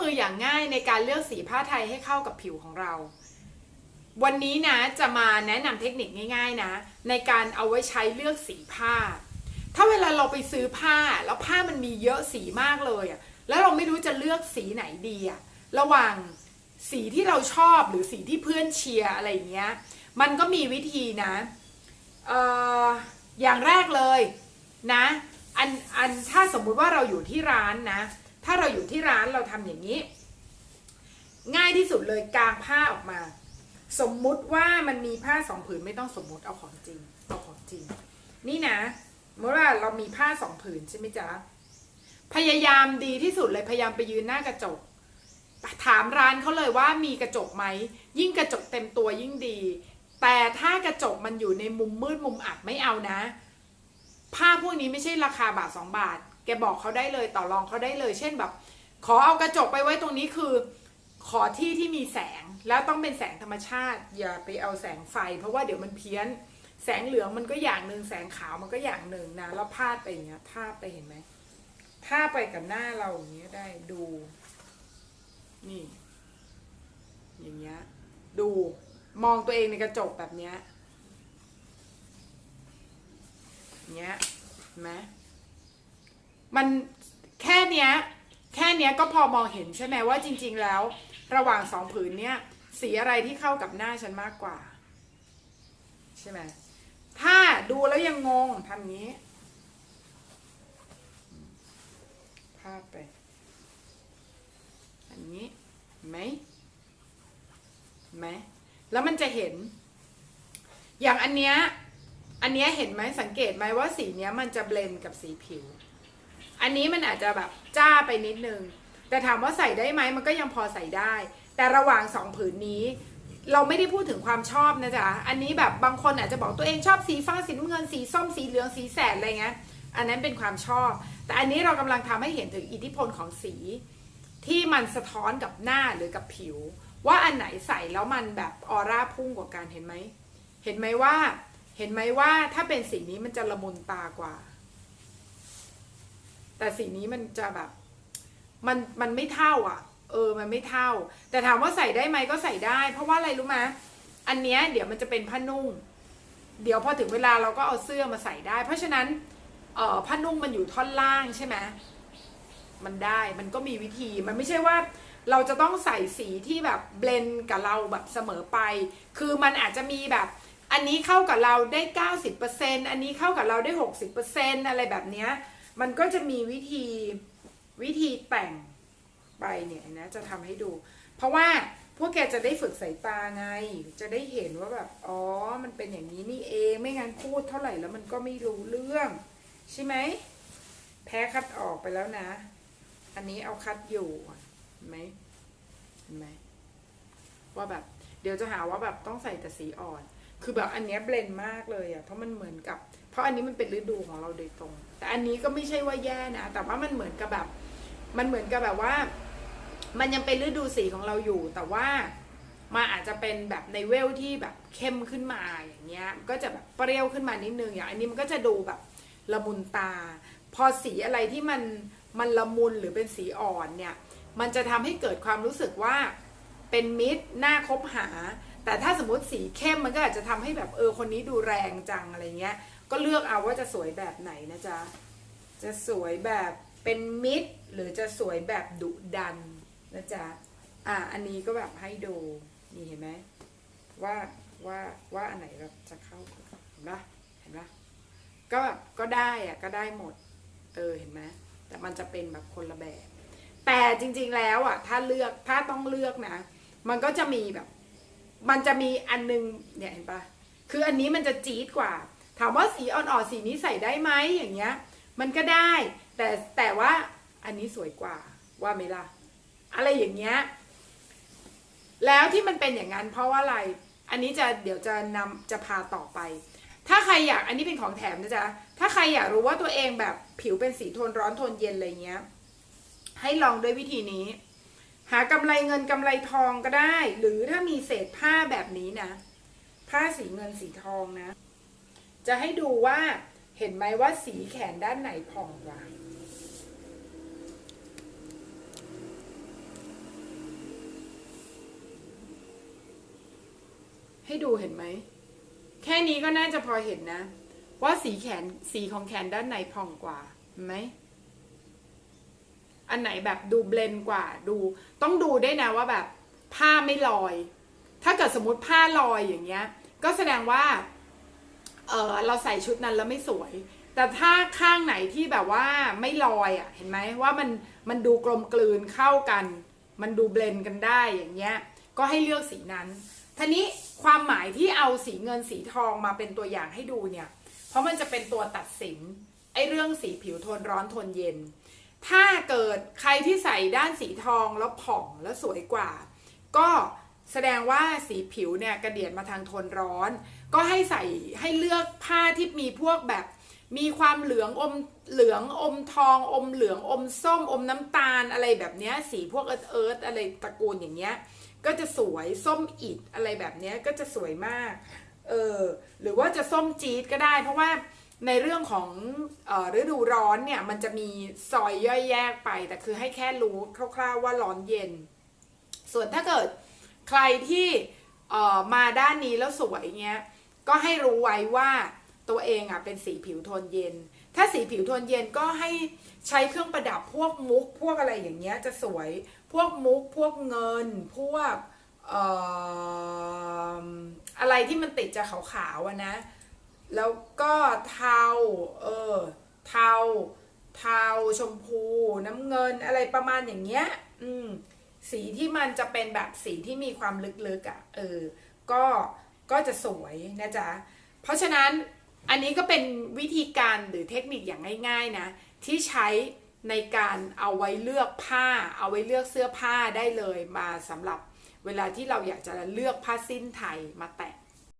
มืออย่างง่ายในการเลือกสีผ้าไทยให้เข้ากับผิวของเรา วันนี้นะจะมาแนะนำเทคนิคง่ายๆนะ ในการเอาไว้ใช้เลือกสีผ้า ถ้าเวลาเราไปซื้อผ้าแล้วผ้ามันมีเยอะสีมากเลยอะแล้วเราไม่รู้จะเลือกสีไหนดีอะระหว่างสีที่เราชอบหรือสีที่เพื่อนเชียร์อะไรอย่างเงี้ย มันก็มีวิธีนะเอ่ออย่างแรกเลยนะอันอันถ้าสมมุติว่าเราอยู่ที่ร้านนะ ถ้าเราอยู่ที่ร้านเราทำอย่างนี้ ง่ายที่สุดเลยกางผ้าออกมา สมมุติว่ามันมีผ้าสองผืนไม่ต้องสมมุติเอาของจริงเอาของจริง นี่นะเมื่อว่าเรามีผ้าสองผืนใช่ไหมจ๊ะพยายามดีที่สุดเลยพยายามไปยืนหน้ากระจก ถามร้านเขาเลยว่ามีกระจกไหม ยิ่งกระจกเต็มตัวยิ่งดี แต่ถ้ากระจกมันอยู่ในมุมมืดมุมอับไม่เอานะ ผ้าพวกนี้ไม่ใช่ราคาบาทสองบาท แกบอกเขาได้เลยต่อรองเขาได้เลย เช่นแบบ ขอเอากระจกไปไว้ตรงนี้คือ ขอที่ที่มีแสงแล้วต้องเป็นแสงธรรมชาติ อย่าไปเอาแสงไฟ เพราะว่าเดี๋ยวมันเพี้ยน แสงเหลืองมันก็อย่างหนึ่งแสงขาวมันก็อย่างหนึ่งนะแล้วพาดไปอย่างเงี้ยพาดไปเห็นไหมพาดไปกับหน้าเราอย่างเงี้ยได้ดู นี่ อย่างเงี้ยดูมองตัวเองในกระจกแบบเนี้ยเนี้ยเห็นไหม มันแค่เนี้ยแค่เนี้ยก็พอมองเห็นใช่ไหมว่าจริง ๆ แล้ว ระหว่างสองผืนเนี้ยสีอะไรที่เข้ากับหน้าฉันมากกว่า ใช่ไหมถ้าดูแล้วยังงงทำงี้พาดไปอันนี้ไหมไหมแล้วมันจะเห็น อย่างอันเนี้ยอันเนี้ยเห็นไหมสังเกตไหมว่าสีเนี้ยมันจะเบลนกับสีผิว อันนี้มันอาจจะแบบจ้าไปนิดนึง แต่ถามว่าใส่ได้ไหมมันก็ยังพอใส่ได้ แต่ระหว่างสองผืนนี้ เราไม่ได้พูดถึงความชอบนะจ๊ะ อันนี้แบบบางคนอาจจะบอกตัวเองชอบสีฟ้าสีน้ำเงินสีส้มสีเหลืองสีแสดอะไรเงี้ย อันนั้นเป็นความชอบ แต่อันนี้เรากำลังทำให้เห็นถึงอิทธิพลของสี ที่มันสะท้อนกับหน้าหรือกับผิว ว่าอันไหนใส่แล้วมันแบบออร่าพุ่งกว่ากันเห็นไหม เห็นไหมว่า เห็นไหมว่าถ้าเป็นสีนี้มันจะละมุนตากว่า แต่สีนี้มันจะแบบ มันมันไม่เท่าอะ เออ มันไม่เท่า แต่ถามว่าใส่ได้ไหมก็ใส่ได้ เพราะว่าอะไรรู้ไหมอันเนี้ยเดี๋ยวมันจะเป็นผ้านุ่ง เดี๋ยวพอถึงเวลาเราก็เอาเสื้อมาใส่ได้ เพราะฉะนั้นเอ่อผ้านุ่งมันอยู่ท่อนล่างใช่ไหมมันได้มันก็มีวิธีมันไม่ใช่ว่าเราจะต้องใส่สีที่แบบเบลนกับเราแบบเสมอไป คือมันอาจจะมีแบบ อันนี้เข้ากับเราได้ 90%อันนี้เข้ากับเราได้ 60%อะไรแบบเนี้ย มันก็จะมีวิธีวิธีแต่งไปเนี่ยนะจะทำให้ดู เพราะว่าพวกแกจะได้ฝึกสายตาไง จะได้เห็นว่าแบบอ๋อ มันเป็นอย่างนี้นี่เองไม่งั้นพูดเท่าไหร่แล้วมันก็ไม่รู้เรื่อง ใช่ไหมแพ้คัดออกไปแล้วนะ อันนี้เอาคัดอยู่เห็นไหมเห็นไหมว่าแบบ เดี๋ยวจะหาว่าแบบต้องใส่แต่สีอ่อน คือแบบอันเนี้ยเบลนมากเลยอะเพราะมันเหมือนกับ เพราะอันนี้มันเป็นฤดูของเราโดยตรง แต่อันนี้ก็ไม่ใช่ว่าแย่นะ แต่ว่ามันเหมือนกับแบบ มันเหมือนกับแบบว่า มันยังเป็นฤดูสีของเราอยู่ แต่ว่ามันอาจจะเป็นแบบในเวลที่แบบเข้มขึ้นมาอย่างเงี้ย ก็จะแบบเปรี้ยวขึ้นมานิดนึงอย่างอันนี้มันก็จะดูแบบละมุนตา พอสีอะไรที่มันมันละมุนหรือเป็นสีอ่อนเนี่ย มันจะทำให้เกิดความรู้สึกว่าเป็นมิตรน่าคบหา แต่ถ้าสมมติสีเข้มมันก็อาจจะทำให้แบบเออคนนี้ดูแรงจังอะไรเงี้ย ก็เลือกเอาว่าจะสวยแบบไหนนะจ๊ะ จะสวยแบบเป็นมิตรหรือจะสวยแบบดุดันนะจ๊ะ อะอันนี้ก็แบบให้ดูนี่เห็นไหมว่าว่าว่าอันไหนแบบจะเข้าเห็นปะเห็นปะก็แบบก็ได้อะก็ได้หมด เออเห็นไหมแต่มันจะเป็นแบบคนละแบบ แต่จริงๆแล้วอะถ้าเลือกถ้าต้องเลือกนะ มันก็จะมีแบบ มันจะมีอันนึงเนี่ยเห็นปะคืออันนี้มันจะจี๊ดกว่า ถามว่าสีอ่อนๆสีนี้ใส่ได้ไหมอย่างเงี้ย มันก็ได้ แต่แต่ว่าอันนี้สวยกว่าว่าไหมล่ะอะไรอย่างเงี้ย แล้วที่มันเป็นอย่างนั้น เพราะว่าอะไร อันนี้จะเดี๋ยวจะนำจะพาต่อไป ถ้าใครอยากอันนี้เป็นของแถมนะจ๊ะ ถ้าใครอยากรู้ว่าตัวเองแบบผิวเป็นสีโทนร้อนโทนเย็นอะไรเงี้ย ให้ลองด้วยวิธีนี้ หากำไรเงินกำไรทองก็ได้ หรือถ้ามีเศษผ้าแบบนี้นะ ผ้าสีเงินสีทองนะ จะให้ดูว่าเห็นไหมว่าสีแขนด้านไหนผ่องกว่าให้ดูเห็นไหม แค่นี้ก็น่าจะพอเห็นนะ ว่าสีแขนสีของแขนด้านไหนผ่องกว่าไหม อันไหนแบบดูเบลนกว่าดู ต้องดูได้นะว่าแบบผ้าไม่ลอย ถ้าเกิดสมมติผ้าลอยอย่างเงี้ย ก็แสดงว่าเออเราใส่ชุดนั้นแล้วไม่สวย แต่ถ้าข้างไหนที่แบบว่าไม่ลอยอะเห็นไหมว่ามันมันดูกลมกลืนเข้ากัน มันดูเบลนกันได้อย่างเงี้ยก็ให้เลือกสีนั้นทีนี้ความหมายที่เอาสีเงินสีทองมาเป็นตัวอย่างให้ดูเนี่ย เพราะมันจะเป็นตัวตัดสินไอ้เรื่องสีผิวโทนร้อนโทนเย็น ถ้าเกิดใครที่ใส่ด้านสีทองแล้วผ่องแล้วสวยกว่า ก็แสดงว่าสีผิวเนี่ยกระเดียดมาทางโทนร้อน ก็ให้ใส่ให้เลือกผ้าที่มีพวกแบบมีความเหลืองอมเหลืองอมทอง อมเหลืองอมส้มอมน้ำตาลอะไรแบบเนี้ยสีพวกเอิร์ธเอิร์ธอะไรตระกูลอย่างเงี้ยก็จะสวยส้มอิดอะไรแบบเนี้ยก็จะสวยมากเออหรือว่าจะส้มจี๊ดก็ได้ เพราะว่า ในเรื่องของอฤดูร้อนเนี่ยมันจะมีซอยย่อยแยกไป แต่คือให้แค่รู้คร่าวๆว่าร้อนเย็น ส่วนถ้าเกิดใครที่มาด้านนี้แล้วสวยเงี้ยก็ให้รู้ไว้ว่าตัวเองอะเป็นสีผิวโทนเย็น ถ้าสีผิวโทนเย็นก็ให้ใช้เครื่องประดับพวกมุก พวกอะไรอย่างเงี้ยจะสวย พวกมุก พวกเงิน พวกอออะไรที่มันติดจะขาวๆนะ แล้วก็เทา เออ เทา เทา ชมพู น้ำเงินอะไรประมาณอย่างเงี้ย อืม สีที่มันจะเป็นแบบสีที่มีความลึกๆอะ่ะ เออ ก็ ก็จะสวยนะจ๊ะ เพราะฉะนั้นอันนี้ก็เป็นวิธีการหรือเทคนิคอย่างง่าย ๆนะ ที่ใช้ในการเอาไว้เลือกผ้า เอาไว้เลือกเสื้อผ้าได้เลยมาสำหรับเวลาที่เราอยากจะเลือกผ้าสิ้นไทยมาแตะ